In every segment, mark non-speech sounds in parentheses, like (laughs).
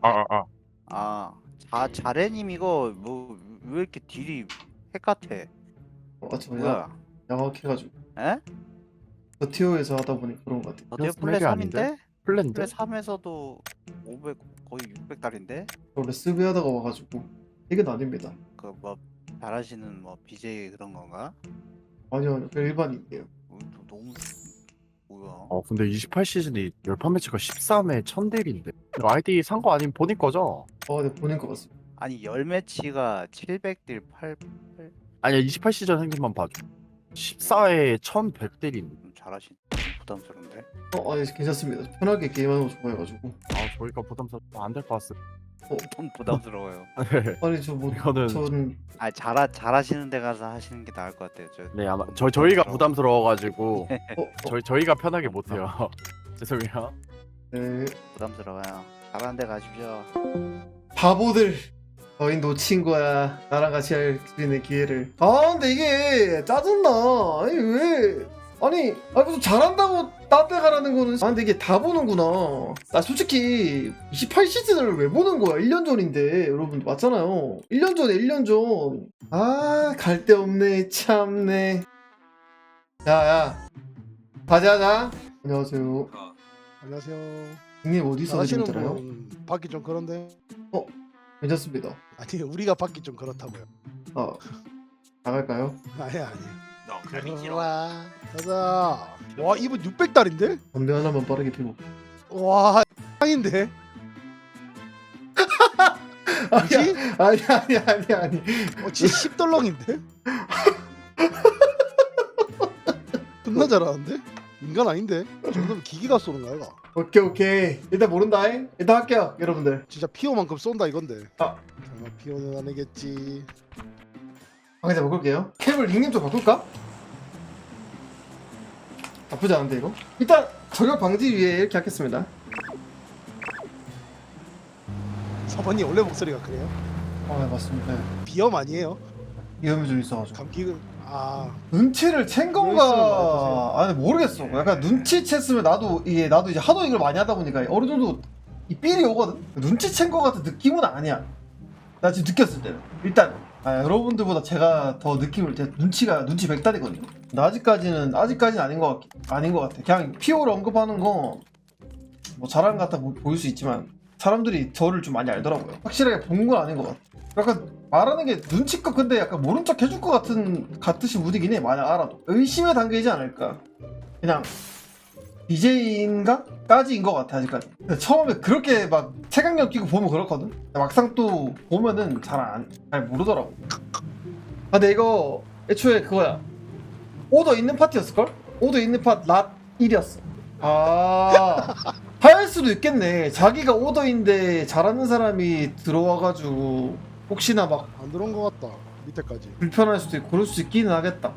아 아 아. 아, 자, 자레님 이거 뭐 왜 이렇게 딜이 핵 같아? 어, 저 야, 뭐야? 양악해가지고 에? 버티오에서 하다 보니 그런 것 같아. 플레 핵이 아닌데? 3인데? 플랜드? 플레 3에서도 500 거의 600달인데? 원래 스비 하다가 와가지고 이게 아닙니다. 그 뭐 잘하시는 뭐 BJ 그런 건가? 아니요, 아니요. 그냥 일반인이에요. 어, 너- 너무 어 근데 28시즌이 열판 매치가 13회 1000딜인데 아이디 산 거 아니면 본인 거죠? 어, 네, 보낸 것 같습니다. 아니 열 매치가 700딜 8 아니야 28시즌 생긴만 봐줘 14회 1100딜인데 좀 잘하신 부담스러운데? 어, 아니, 괜찮습니다. 편하게 게임하는 거 좋아해가지고. 아 저희가 부담스러워 안될 것 같습니다 좀 부담스러워요. (laughs) 아니, 저 뭐, 이거는 전, 아 잘하 잘하시는 데 가서 하시는 게 나을 것 같아요. 저 네 아마 저, 저희가 부담스러워가지고 (laughs) 어, 어, 저희, 저희가 편하게 못해요 (laughs) 죄송해요 네. 부담스러워요. 잘하는 데 가십시오. 바보들. 너희 놓친 거야. 나랑 같이 할 수 있는 기회를. 아, 근데 이게 짜증나. 아니, 왜. 아니, 아니 무슨 잘한다고 딴데 가라는 거는. 아, 근데 이게 다 보는구나. 나 솔직히 28시즌을 왜 보는 거야? 1년 전인데. 여러분, 맞잖아요. 1년 전에, 1년 전. 아, 갈 데 없네. 참네. 야, 야. 가자, 자. 안녕하세요. 안녕하세요. 형님 어디서 하시는 드리더라요? 분 받기 좀 그런데 괜찮습니다. 아니 우리가 받기 좀 그렇다고요. 아, 나갈까요? 아니 아니. 너 갈비 싫어. 와 가자. 와 이분 600달인데? 담배 하나만 빠르게 피고. 와 짱인데? (laughs) 뭐지? 아니 아니 아니 아니 어 진짜 10덜렁인데? 존나 (laughs) 잘하는데? 인간 아닌데? 이 정도면 기기가 쏘는 거야 이거. 오케이 오케이 일단 모른다 잉? 일단 할게요 여러분들 진짜 피오만큼 쏜다 이건데. 아. 설마 피오는 아니겠지. 방에서 바꿀게요. 캡을 닉님 좀 바꿀까? 나쁘지 않은데 이거? 일단 저격 방지 위해 이렇게 하겠습니다. 사번님 원래 목소리가 그래요? 아 네, 맞습니다. 비염 아니에요? 위험이 좀 있어가지고. 감기 아. 눈치를 챈 건가? 아니 모르겠어. 약간 눈치 챘으면 나도 이게 나도 이제 하도 이걸 많이 하다 보니까 어느 정도 이 삘이 오거든? 눈치 챈 거 같은 느낌은 아니야. 나 지금 느꼈을 때는. 일단 아, 여러분들보다 제가 더 느낌을 제 눈치가 눈치 백달이거든요. 근데 아직까지는 아직까지는 아닌 것 같, 아닌 것 같아. 그냥 피오를 언급하는 거뭐것 같아 보, 보일 수 있지만 사람들이 저를 좀 많이 알더라고요. 확실하게 본 건 아닌 것 같아. 약간 말하는 게 눈치껏 근데 약간 모른 척 해줄 것 같은 무디긴 해 만약 알아도. 의심의 단계이지 않을까. 그냥 BJ인가? 까지인 것 같아 아직까지 처음에 그렇게 막 체감력 끼고 보면 그렇거든 막상 또 보면은 잘, 안, 잘 모르더라고 아 근데 이거 애초에 그거야 오더 있는 파티였을걸? 오더 있는 팟랏 1이었어 아 (laughs) 할 수도 있겠네 자기가 오더인데 잘하는 사람이 들어와가지고 혹시나 막 안 들어온 것 같다 밑에까지. 불편할 수도 있고 그럴 수 있기는 하겠다.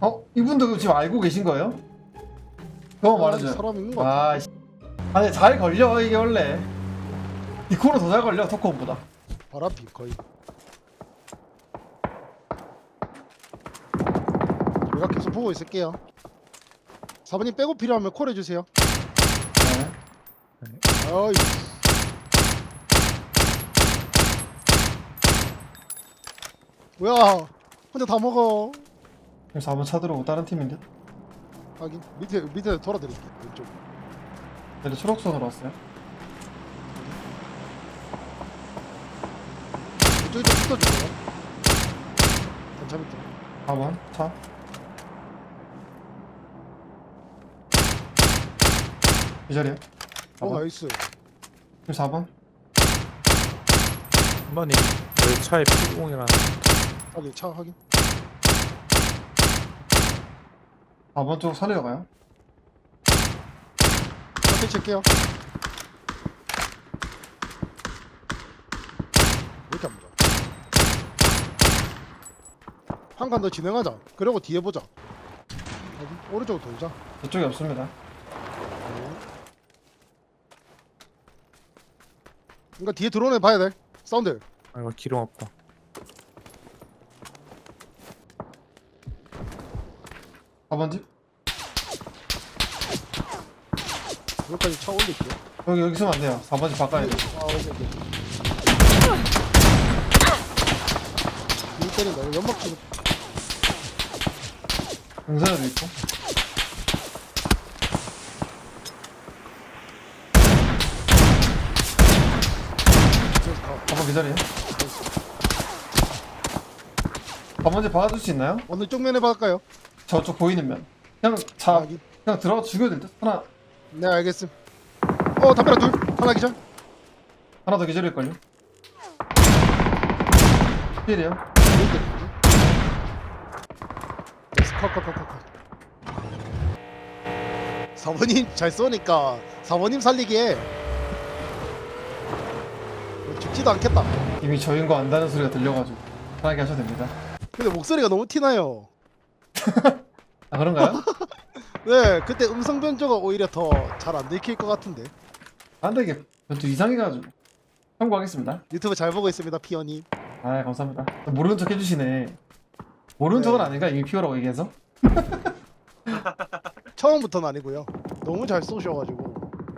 어? 이분도 지금 알고 계신 거예요? 그거 말해줘요. 사람 있는 것 같아. 아, 씨. 아니 잘 걸려 이게 원래. 니코는 더 잘 걸려 토크온보다. 바람피 거의. 우리가 계속 보고 있을게요. 사부님 빼고 필요하면 콜 해주세요. 네. 어이. 뭐야? 혼자 다 먹어. 지금 4번 차 들어오고 다른 팀인데. 하긴 밑에 밑에 돌아드릴게 왼쪽. 근데 초록선으로 왔어요. 왼쪽에 좀. 단차 밑에. 4번 차. 이 자리야. 어 4번. 나이스. 지금 4번. 한 번이 내 차에 피공이라는 빨리 차 확인. 4번 쪽 살리러 가요. 앞에 칠게요. 왜 이렇게 안 보자? 한칸 더 진행하자. 그리고 뒤에 보자. 어디? 오른쪽으로 돌자. 저쪽에 없습니다. 그러니까 뒤에 애 봐야 돼. 사운드. 아 이거 기름 없다. 4번 집? 여기까지 차 올릴게요. 여기 여기 있으면 안 돼요 4번 집 바꿔야 돼 아, 오케이, 오케이. 일 때린다. 이거 연막 치고 응선에도 있고 저기서 가. 4번 기다려요 4번 집 박아줄 수 있나요? 어느 쪽 면에 박을까요? 저쪽 보이는 면 그냥 자 아, 이- 그냥 들어가 죽여도 될 듯? 하나 네, 알겠음. 어, 담벼락 둘. 하나 기절. 하나 더 기절일걸요? 필이에요 여기 때리지. 됐어, 컷, 컷, 컷, 컷, 컷. 사모님 잘 쏘니까 사모님 살리기에 뭐 죽지도 않겠다. 이미 저인 거 안다는 소리가 들려가지고 편하게 하셔도 됩니다 근데 목소리가 너무 티나요. (laughs) 아 그런가요? (laughs) 네, 그때 음성 변조가 오히려 더 잘 안 들킬 것 같은데. 아 근데 이게 또 이상해가지고 참고하겠습니다 유튜브 잘 보고 있습니다, 피어님. 아 감사합니다 모르는 척 해주시네 모르는 척은 네. 아닌가 이미 피오라고 얘기해서 (laughs) 처음부터는 아니고요. 너무 잘 쏘셔가지고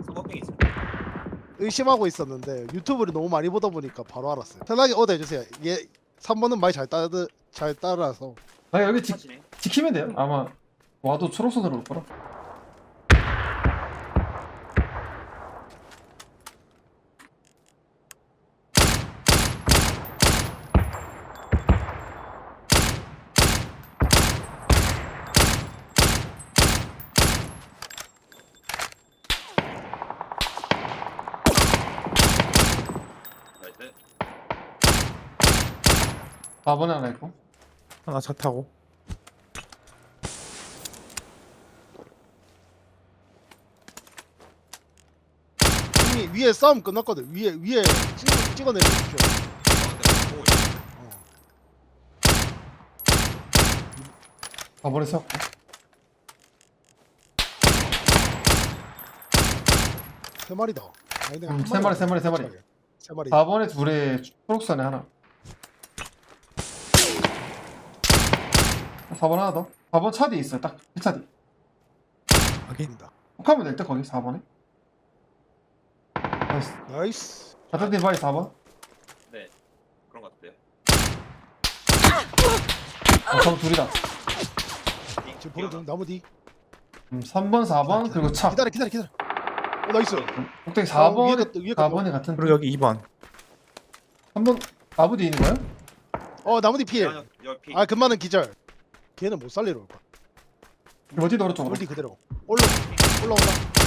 소모병이 있어. 의심하고 있었는데 유튜브를 너무 많이 보다 보니까 바로 알았어요. 편하게 오더 해주세요. 얘 3번은 많이 잘 따르 잘 따라서 아 여기 지, 하시네. 지키면 돼요 아마 와도 초록선으로 올 거라 나이스. 4번에 하나 있고 하나 차 타고. 위에 싸움 끝났거든. 위에 위에 찍어 찍어내려 주십시오. 가운데 보고 있어. 4번에 세웠고 세 마리다. 아니 내가 음, 한 세 마리, 세 마리, 세 마리. 세 마리. 4번에 둘에 초록선에 하나 4번 하나 더 4번 차 뒤에 있어요 딱 1차 뒤 확인다. 혹하면 될 때 거기 4번에 나이스 나이스. 같은 팀 바이 4번 네. 그런 것 같아요. 아, 저 둘이다 지금 보는 나무 뒤. 음, 3번 4번 그리고 차 기다려 기다려 기다려. 어 나이스. 꼭대기 아, 위에 4번 갔다, 위에 갔다. 4번이 같은 그리고 여기 2번. 3번 나무 뒤에 있는 거예요? 어 나무 뒤 피해. 여- 여 피. 아 금마는 기절. 걔는 못 살리러 올 거야. 어디도 오른쪽으로 멀리 그대로. 올라 올라온다.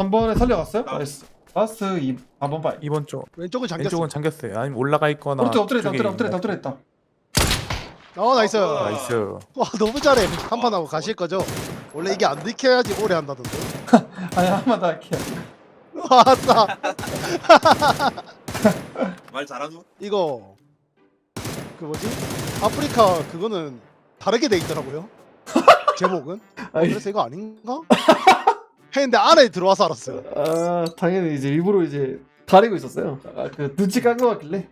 3 번에 살려갔어요? 나이스 라스트 2, 4번 바이 2번 쪽. 왼쪽은 잠겼어. 왼쪽은 잠겼어요. 아니면 올라가 있거나. 오른쪽 엎드려 엎드려 엎드려 엎드려 있다 어 나이스. 아, 나이스. 와 너무 잘해. 한판 하고 가실 거죠? 원래 이게 안 들켜야지 오래 한다던데. (laughs) 아니 더 할게요 (laughs) 아싸. (laughs) 말 잘하노? 이거 그 뭐지? 아프리카 그거는 다르게 돼 있더라고요. 제목은. 아이, 그래서 이거 아닌가? 했는데 안에 들어와서 알았어요. 아 당연히 이제 일부러 이제 가리고 있었어요 아, 그 눈치 깐거 같길래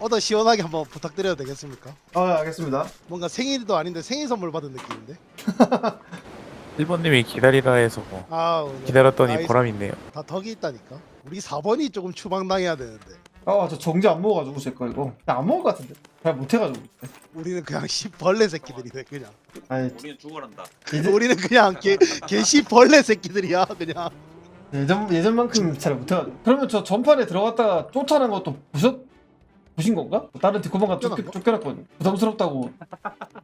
어더 시원하게 한번 부탁드려도 되겠습니까? 아 알겠습니다 뭔가 생일도 아닌데 생일 선물 받은 느낌인데. (laughs) 1번님이 기다리라 해서 아 오늘 기다렸더니. 보람이 있네요. 다 덕이 있다니까. 우리 4번이 조금 추방당해야 되는데. 아 저 정지 안 먹어가지고 제거 이거 그냥 안 먹을 것 같은데 잘 못해가지고 우리는 그냥 씨 벌레 새끼들이네 그냥. 아니 우리는 죽어란다. 이제 우리는 그냥 개 개씨 벌레 새끼들이야 그냥. 예전 예전만큼 잘 못해가지고 그러면 저 전판에 들어갔다가 쫓아낸 것도 보셨 보신 건가? 다른 뒷구멍가 쫓겨, 쫓겨난 거? 쫓겨났거든 부담스럽다고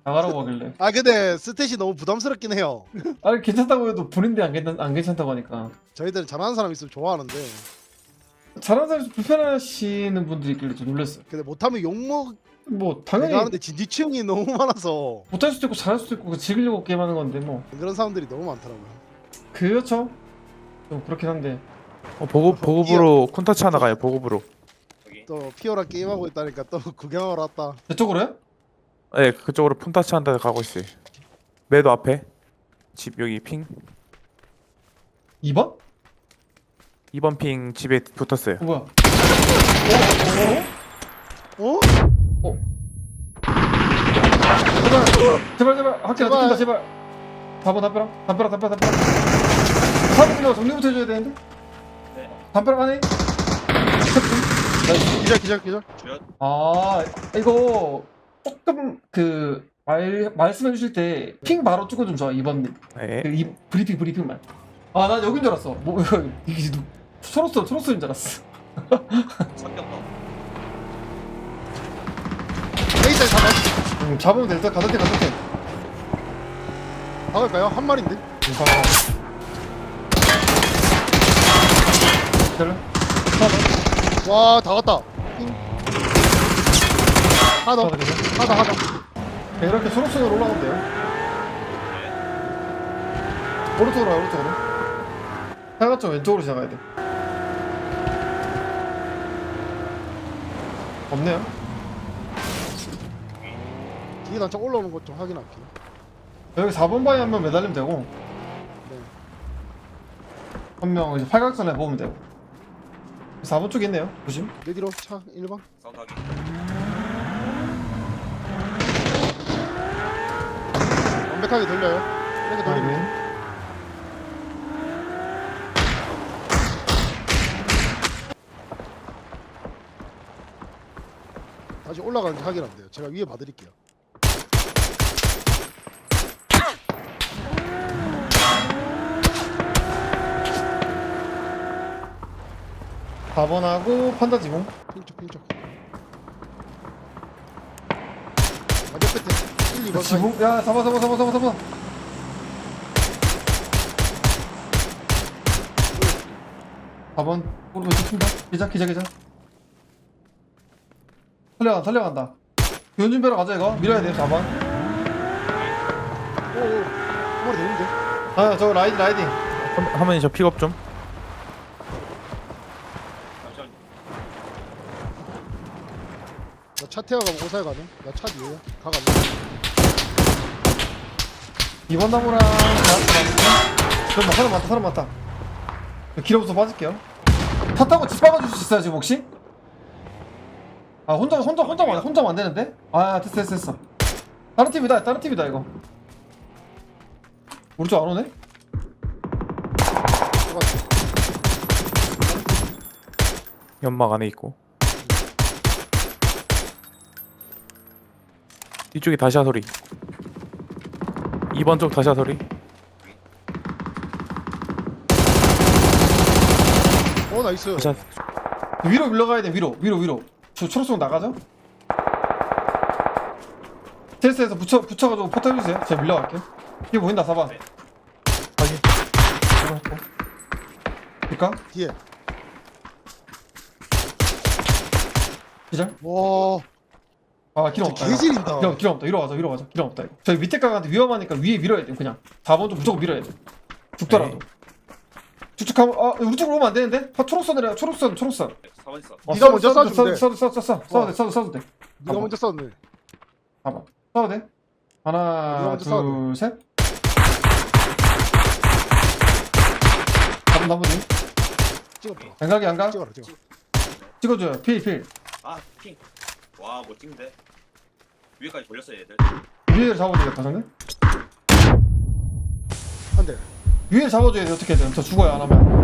나가라고 하길래 아 근데 스탯이 너무 부담스럽긴 해요. 아니 괜찮다고 해도 본인들 안, 괜찮, 안 괜찮다고 하니까 저희들은 잘하는 사람 있으면 좋아하는데 사람에서 불편하시는 분들이 있길래 좀 놀랐어요 근데 못하면 욕먹 뭐 당연히 당연히 하는데 진지충이 너무 많아서 못할 수도 있고 잘할 수도 있고 즐기려고 게임하는 건데 뭐 그런 사람들이 너무 많더라고요. 그렇죠 좀 그렇긴 한데 어, 보급 보급으로 콘타치 하나 가요. 보급으로. 또 피오라 게임하고 있다니까 또 (laughs) 구경하러 왔다. 저쪽으로요? 네, 그쪽으로 폰타치 한 대 가고 있어요. 매도 앞에. 집 여기 핑. 2번? 2번 핑 집에 붙었어요. 어, 뭐야? 어? 어? 제발 제발 제발 학교 제발. 나 제발. 4번 담벼락. 담벼락 담벼락 담벼락. 4번 거 정리부터 해줘야 되는데? 네. 담벼락 안에? 기절 기절 기절. 아 이거 조금 그 말, 말씀해 주실 때 핑 바로 찍어주면 좋아 이번님 네. 그 이 브리핑 브리핑만. 아 난 여긴 줄 알았어. 뭐 (laughs) 이게 누 초록색 초록색인 줄 알았어. 섞였다. A자 잡아 음, 잡으면 될 듯. 가도 돼 가도 돼 박을까요? 한 마리인데? 기다려 와 다 갔다. 핑. 하나 더. 하나 하나 하나 네, 이렇게 초록색으로 올라가면 돼요. 오른쪽으로 가요 오른쪽으로. 해가 좀 왼쪽으로 지나가야 돼 없네요. 뒤에 단차 올라오는 것 좀 확인할게 여기 4번 바위 한 명 매달리면 되고. 네. 한 명 이제 팔각선에 모으면 되고. 4번 쪽에 있네요. 조심. 내 뒤로 차 1번. 사운드 하기. 완벽하게 돌려요. 이렇게 돌리면 다시 올라가는지 확인 안 돼요. 제가 위에 봐드릴게요. 4번하고 판다 지붕 핑쪽 핑쪽. 완전 끝에 1, 2번 사이 지붕 야 잡아 잡아 잡아 잡아 잡아. 4번 오른쪽 친다. 기자 기자 기자 살려간다 살려간다. 연준배로 가자 이거. 밀어야 돼 4번 오오 한 마리 되는데? 아저 라이딩 라이딩. 한- 한번이 저 픽업 좀. 나차 태워가면 오사에 가네. 나차 뒤에. 가가 2번 나무랑 그럼 사람 많다 사람 많다. 길어부터 빠질게요. 타 타고 집 박아줄 수 있어요 지금 혹시? 아 혼자 혼자 혼자만 혼자만 안 되는데? 아 됐어 됐어 됐어 다른 팀이다 다른 팀이다 이거 우리 쪽 안 오네? 연막 안에 있고. 뒤쪽에 다시아 소리. 2번 쪽 다시아 소리. 어 나이스 다시아 위로 밀러가야 돼 위로 위로 위로 저 초록색 나가죠? 테스트에서 붙여, 붙여가지고 포탈 해주세요. 제가 밀려갈게요. 이게 보인다 4번 네. 확인 들어갔고 될까? 뒤에. 기절? 와. 아 기름 없다 개질인다. 기름, 기름 없다. 위로 가자 위로 가자. 기름 없다 이거. 저희 밑에 가는데 위험하니까 위에 밀어야 돼 그냥. 4번 좀 무조건 밀어야 돼. 죽더라도. 네. 쭉쭉하면 아 우리 쪽으로 오면 안 되는데? 아, 초록선이라 초록선 초록선 네, 4번 있어. 어, 네가 써- 먼저 써- 쏴주면 써- 돼. 써도 써도 써 써도 돼 써도 돼 써도 돼 네가. 먼저 쐈네 봐봐 써도 돼 하나 먼저 써도 둘 셋 잡은 나머지 찍었다 양각이 양각 찍어라 찍어 찍어줘요 필 필 아 핑. 와 멋진데. 위에까지 돌렸어요 얘들. 위에를 잡아줘야겠다 저는 한 대 위에 잡아줘야 돼 어떻게든. 저 죽어요 안 하면.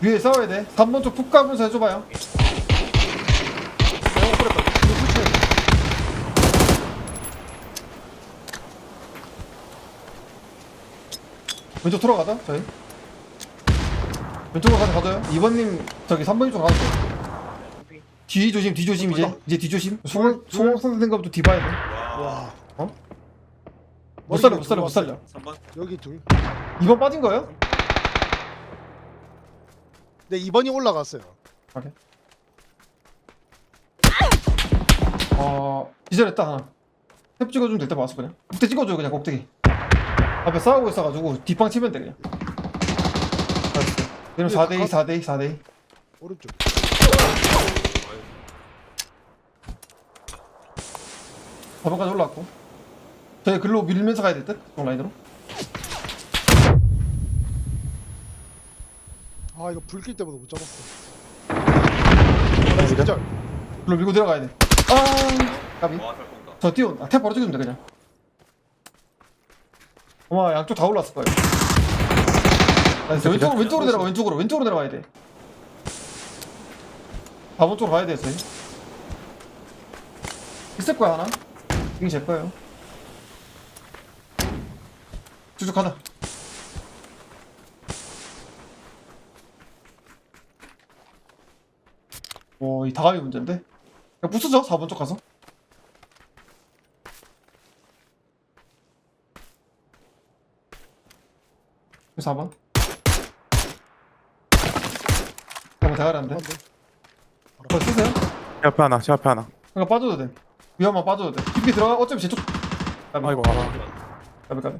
위에 싸워야 돼. 3번 쪽푹 가면서 해줘봐요. 돼 왼쪽 돌아가자 저희. 왼쪽으로 가자 가져요. 2번님 저기 3번 쪽 가도 돼 핑. 뒤 조심 뒤 조심 이제. 이제 뒤 조심. 송송상 선생 것부터 뒤 봐야 돼못 와. 와 어? 살려 못 살려 못 살려. 3번. 여기 둘. 2번 빠진 거예요? 네 2번이 올라갔어요. 어 기절했다 하나. 탭 찍어주면 될때 봤어 그냥. 꼭대기 찍어줘 그냥 꼭대기. 앞에 싸우고 있어가지고 뒷방 치면 돼 그냥. 알았어. 그럼 4대2 4대2 4대2 오른쪽. 4번까지 올라왔고 저희 글로 밀면서 가야 될듯 온라인으로 아 이거 불길 때보다 못 잡았어 기절? 기절 일로 밀고 내려가야 돼. 아, 까비. 와, 잘 쏜다. 저 뛰어온다. 탭 바로 찍으면 돼 그냥. 어마 양쪽 다 올랐을 거예요. 나이스. 왼쪽으로 왼쪽으로 내려가 왼쪽으로 왼쪽으로 내려가야 돼. 4번 쪽으로 가야 돼 저희. 있을 거야 하나. 이게 제 거예요. 쭉쭉 가자. 오, 이 다가이 문제인데? 그냥 부수죠, 4번 쪽 가서. 4번. 4번 대가리인데? 한번 그거 쓰세요? 제 앞에 하나 제 앞에 하나 그러니까 빠져도 돼. 위험만 빠져도 돼. 깊이 들어가, 어차피 제 쪽. 까비, 아이고 까비, 까비.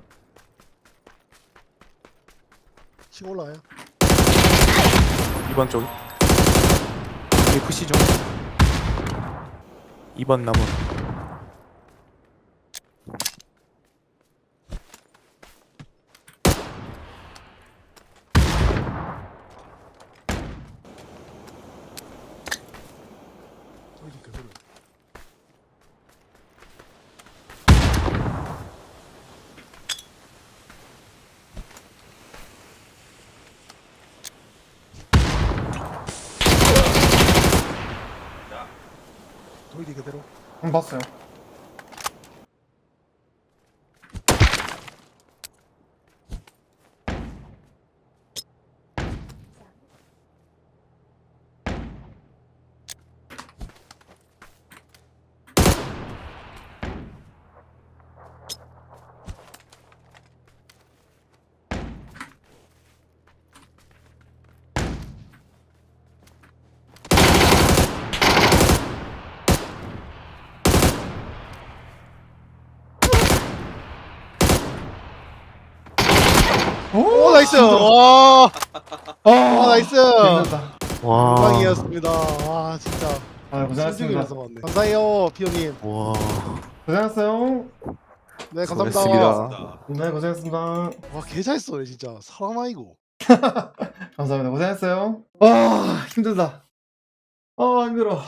치고 올라와요. 2번 쪽. 여기 푸시 좀. 2번 나무 저기 그대로 돌기 그대로 응, 봤어요. 오 나이스 와 아, 아, 나이스 힘들다. 와. 영광이었습니다 와 진짜 아, 고생하셨습니다. 신중이라서 왔네 감사해요 피오님 와. 고생하셨어요. 네 감사합니다 수고했습니다. 네, 고생했습니다. 와 개잘쏘네 진짜 사람 아니고 (laughs) 감사합니다. 고생했어요. 아, 힘들다. 아, 힘들어.